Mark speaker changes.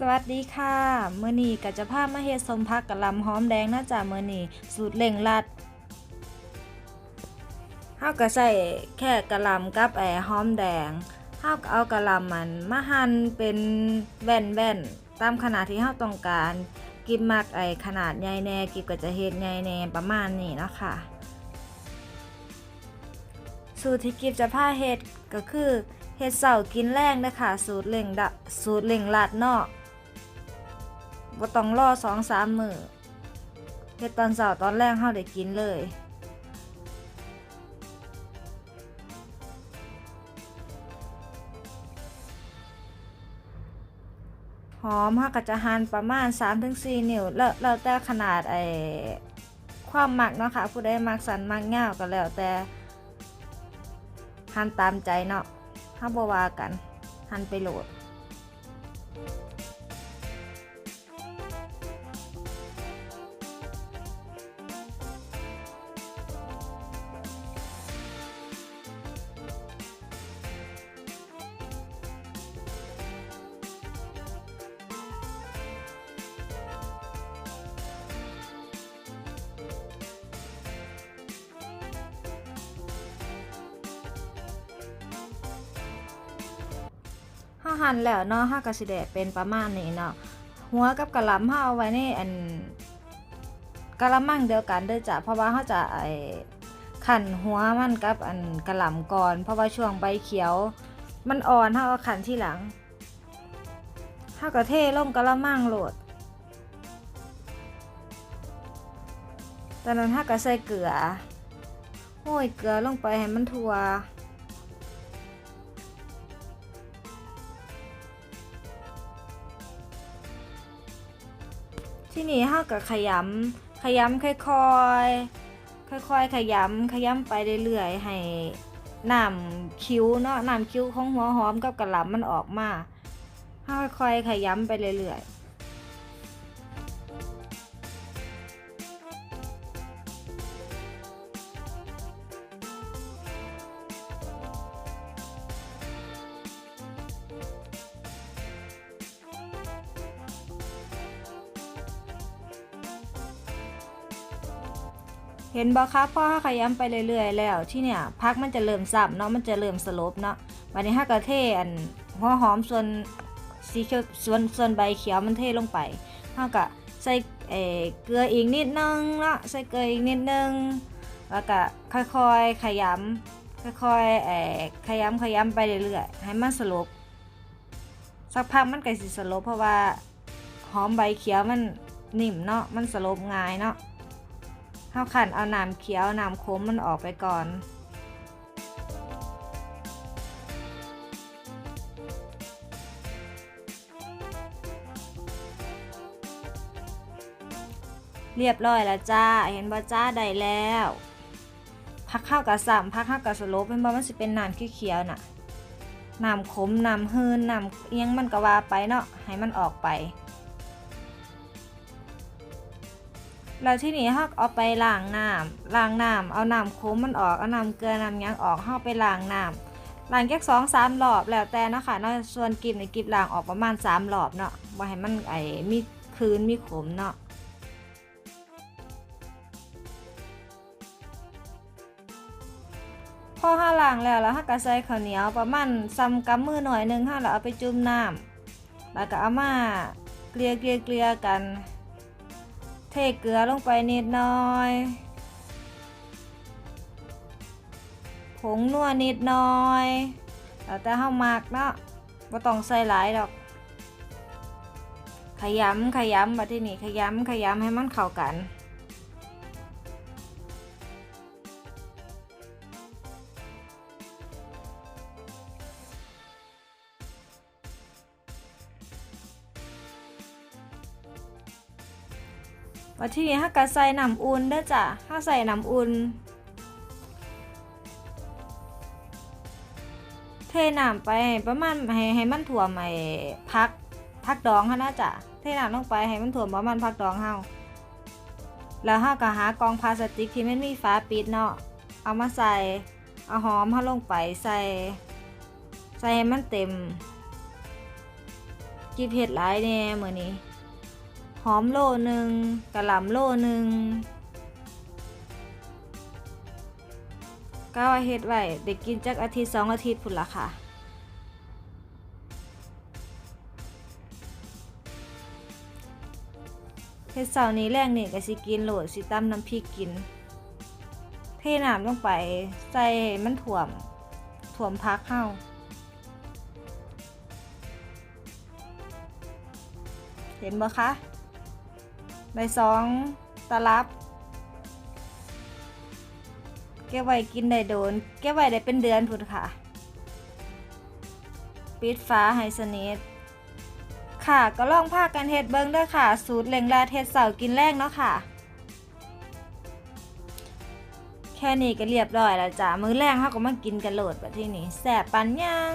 Speaker 1: สวัสดีค่ะเมื้อนี้ก็จะพามาเฮ็ดสมพักกะลำหอมแดงนะจ๊ะมื้อนี้สูตรเร่งรัดเฮาก็ใส่แค่กะลำกับไอ้หอมแดงเฮาก็เอากะลำมันมาหั่นเป็นแว่นๆตามขนาดที่เฮาต้องการกิบมักไอ้ขนาดใหญ่แน่กิบก็จะเฮ็ดใหญ่แน่ประมาณนี้นะคะสูตรที่กิฟจะพาเฮ็ดก็คือเฮ็ดเสากินแรงนะคะสูตรเล่งดะสูตรเล่งลัดเนาะ บ่ต้องรอสองสามมือเฮ็ดตอนเสาตอนแรกเฮาได้กินเลยหอมเฮาก็จะหั่นประมาณ 3-4 นิ้วแล้วแล้วแต่ขนาดไอ้ความมักเนาะค่ะผู้ใดมักสั้นมักยาวก็แล้วแต่หันตามใจเนาะห้าบว่ากันหันไปโหลด หั่นแล้วเนาะเฮาก็สิได้เป็นประมาณนี้เนาะหัวกับกระหล่ำเฮาเอาไว้ในอันกะละมังเดียวกันเด้อจ้ะเพราะว่าเฮาจะไอ้คั่นหัวมันกับอันกระหล่ำก่อน เพราะว่าช่วงใบเขียว มันอ่อนเฮาเอาคั่นที่หลังเฮาก็เทลงกะละมังโหลดตอนนั้นเฮาก็ใส่เกลือโห้ยเกลือลงไปให้มันทั่ว ที่นี่เฮาก็ขยำขยำค่อยๆค่อยๆขยำขยำไปเรื่อยๆให้น้ำคิ้วเนาะน้ำคิ้วของหัวหอมกับกระหล่ำมันออกมาเฮาค่อยๆขยำไปเรื่อยๆ เห็นบ่คะพอเฮาขยำไปเรื่อยๆ แล้วที่เนี่ยพักมันจะเริ่มสับเนาะมันจะเริ่มสลบเนาะบัดนี้เฮาก็เทอันหัวหอมส่วนสีเขียวส่วนส่วนใบเขียวมันเทลงไปเฮาก็ใส่เกลืออีกนิดนึงเนาะใส่เกลืออีกนิดนึงแล้วก็ค่อยๆ ขยำค่อยๆเอ่อขยำขยำไปเรื่อยๆให้มันสลบสักพักมันก็สิสลบเพราะว่าหอมใบเขียวมันนิ่มเนาะมันสลบง่ายเนาะ เฮาขันเอาน้ำเขียวน้ำขมมันออกไปก่อนเรียบร้อยแล้วจ้า เห็นบ่จ้าได้แล้ว พักข้าวกับสามพักข้าวกับสโลปเป็นบ่มันสิเป็นน้ำเขียวๆน่ะน้ำขมน้ำหืนน้ำเอียงมันก็ว่าไปเนาะให้มันออกไป แล้วที่นี่เฮาเอาไปล้างน้ำล้างน้ำเอาน้ำขมมันออกเอาน้ำเกลือน้ำยังออกเฮาไปล้างน้ำล้างแค่สองสามรอบแล้วแต่เนาะค่ะเนาะส่วนกิบในกิบล้างออกประมาณสามรอบเนาะบ่ให้มันไอ้มีคืนมีขมเนาะพอห้าล้างแล้วแล้วห้าก็ใส่ข้าวเหนียวประมาณซ้ำกำมือหน่อยนึงห้าแล้วเอาไปจุ่มน้ำแล้วก็เอามาเกลี่ยเกลี่ยเกลี่ยกัน ทเกลือลงไปนิดหน่อย ผงนัวนิดหน่อยแล้วแต่ห้ามักเนาะบ่ต้องใส่หลายดอก ขยำขยำมาที่นี่ขยำขยำให้มันเข้ากัน ว่าที่นี่ถ้าก็ใส่น้ำอุ่นเด้อจ้ะถ้าใส่น้ำอุ่น เทน้ำไปประมาณให้ให้มันถั่วมไอ้พักพักดองค่ะนะจ้ะเทน้ำลงไปให้มันถั่วประมาณพักดองเฮาแล้วเฮาก็หากองพลาสติกที่ไมันมีฝาปิดเนาะ เอามาใส่ เอาหอมเฮาลงไปใส่ ใส่ให้มันเต็ม กิบเห็ดหลายแน่เหมื้อนี้ หอมโลหนึ่งกะหล่ำโลหนึ่งก็ว่าเฮ็ดไว้ได้กินจักอาทิตย์สองอาทิตย์พุ่นละค่ะ เฮ็ดเสาร์นี้แรงนี่ก็สิกินโหลดสิตำน้ำพริกกิน เทน้ำลงไปใส่มันถ่วมถ่วมพักเข้าเห็นบ่คะ ใบสองตลับ เก็บไว้กินได้โดน เก็บไว้ได้เป็นเดือนพุ่นค่ะ ปิดฟ้าให้สนิทค่ะก็ลองพากันเฮ็ดเบิ้งด้วยค่ะ สูตรเล็งลาเฮ็ดเสาร์กินแรกเนาะค่ะ แค่นี้ก็เรียบร้อยแล้วจ้ามื้อแรกเฮาก็มากินกันโหลดบัดทีนี้แซ่บปานยัง